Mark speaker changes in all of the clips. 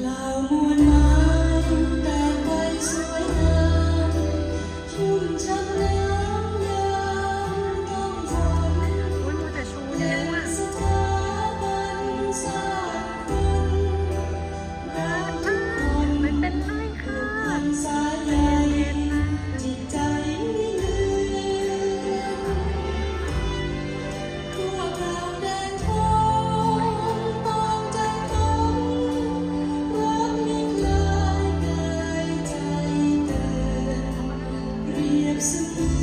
Speaker 1: เหล่ามวล Jesus.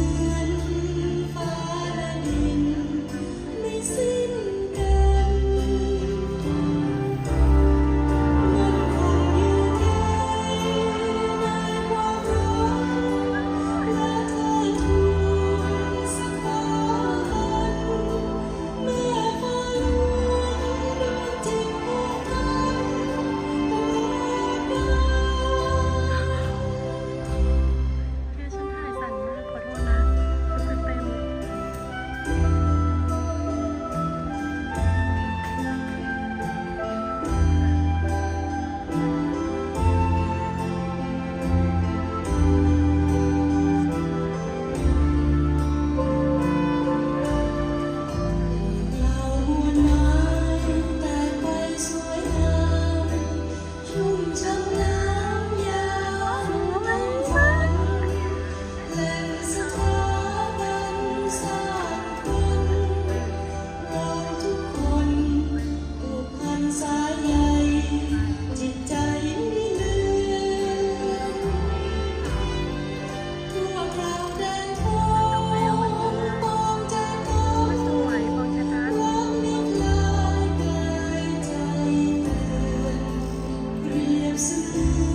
Speaker 1: สายใยจิตใจไม่ลืมทั่คราวแดงทองปองจันทองร้งนิยายายใจเตือเรียบสมื